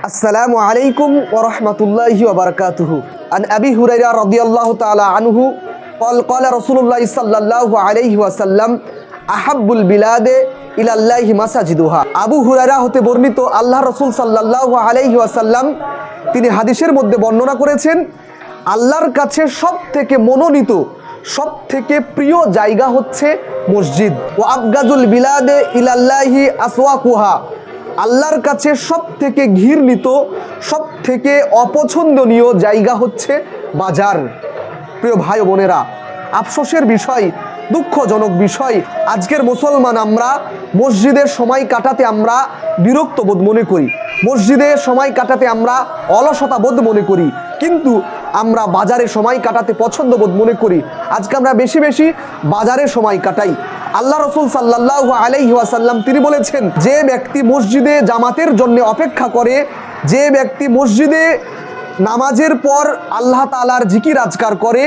السلام عليكم ورحمة الله وبركاته عن أبي هريرة رضي الله تعالى عنه قال قال رسول الله صلى الله عليه وسلم أحب البلاد إلى الله مساجدها আবু হুরায়রা হতে বর্ণিত আল্লাহ রসুল সাল্লাল্লাহু আলাইহি ওয়াসাল্লাম তিনি হাদিসের মধ্যে বর্ণনা করেছেন আল্লাহর কাছে সব থেকে মনোনীত সব থেকে প্রিয় জায়গা হচ্ছে মসজিদ ও আবগাজুল বিলাদে ইলাল্লাহি আসওয়াকুহা আল্লাহর কাছে সব থেকে ঘৃণিত সব থেকে অপছন্দনীয় জায়গা হচ্ছে বাজার। প্রিয় ভাই বোনেরা, আফসোসের বিষয়, দুঃখজনক বিষয়, আজকের মুসলমান আমরা মসজিদের সময় কাটাতে আমরা বিরক্ত বোধ মনে করি মসজিদে সময় কাটাতে আমরা অলসতা বোধ মনে করি, কিন্তু আমরা বাজারে সময় কাটাতে পছন্দ বোধ মনে করি। আজকে আমরা বেশি বেশি বাজারে সময় কাটাই আল্লাহ রসুল সাল্লাহ আলাইহি ওয়াসাল্লাম, তিনি বলেছেন, যে ব্যক্তি মসজিদে জামাতের জন্য অপেক্ষা করে, যে ব্যক্তি মসজিদে নামাজের পর আল্লাহ তালার জিকির আজকার করে,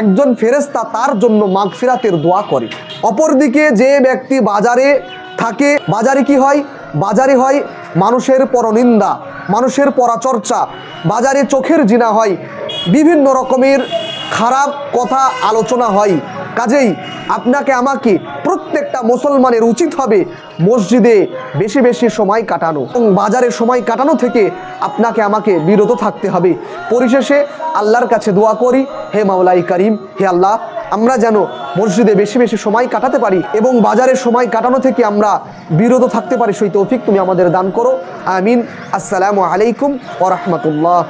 একজন ফেরেস্তা তার জন্য মাগফিরাতের দোয়া করে। অপরদিকে যে ব্যক্তি বাজারে থাকে, বাজারে কি হয়? বাজারে হয় মানুষের পরনিন্দা, মানুষের পরাচর্চা, বাজারে চোখের জিনা হয়, বিভিন্ন রকমের খারাপ কথা আলোচনা হয়। কাজেই আপনাকে, আমাকে প্রত্যেকটা মুসলমানের উচিত হবে মসজিদে বেশি বেশি সময় কাটানো এবং বাজারে সময় কাটানো থেকে আপনাকে আমাকে বিরত থাকতে হবে। পরিশেষে আল্লাহর কাছে দোয়া করি, হে মাওলাই করিম, হে আল্লাহ, আমরা যেন মসজিদে বেশি বেশি সময় কাটাতে পারি এবং বাজারে সময় কাটানো থেকে আমরা বিরত থাকতে পারি। সেই তৌফিক তুমি আমাদের দান করো। আমিন। আসসালামু আলাইকুম ওরহমতুল্লাহ